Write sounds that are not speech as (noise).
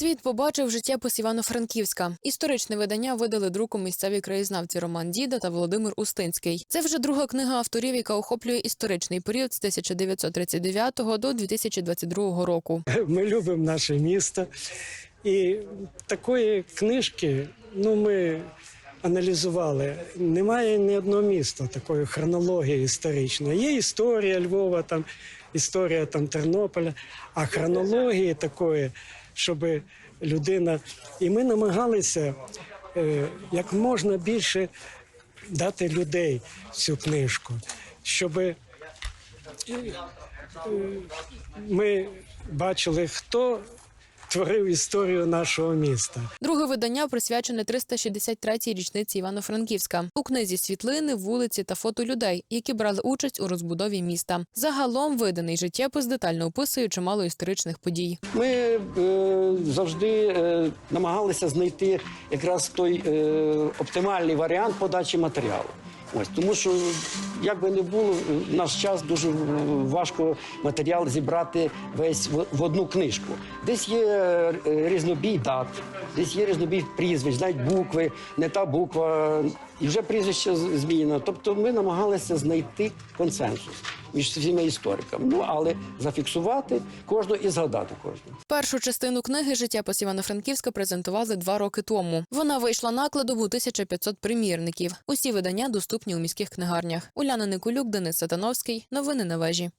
Світ побачив життєпис Івано-Франківська. Історичне видання видали друком місцеві краєзнавці Роман Діда та Володимир Устинський. Це вже друга книга авторів, яка охоплює історичний період з 1939 до 2022 року. (laughs) Ми любимо наше місто. І такої книжки, ну ми аналізували. Немає ні одного міста такої хронології історичної. Є історія Львова, там історія там Тернополя, а хронології такої, щоб людина. І ми намагалися е, як можна більше дати людей цю книжку, щоб ми бачили, хто творив історію нашого міста. Друге видання присвячене 363-й річниці Івано-Франківська. У книзі світлини, вулиці та фото людей, які брали участь у розбудові міста. Загалом виданий життєпис детально описує чимало історичних подій. Ми е, завжди е, намагалися знайти якраз той е, оптимальний варіант подачі матеріалу. Ось тому, що як би не було, в наш час дуже важко матеріал зібрати весь в, в одну книжку. Десь є е, різнобій дат, десь є різнобій прізвищ, навіть букви, не та буква, і вже прізвище змінено. Тобто ми намагалися знайти консенсус між всіма істориками. Ну але зафіксувати кожного і згадати кожного. Першу частину книги Життя Івано-Франківська презентували два роки тому. Вона вийшла накладом у 1500 примірників. Усі видання доступні у міських книгарнях. Уляна Никулюк, Денис Сатановський. Новини на вежі.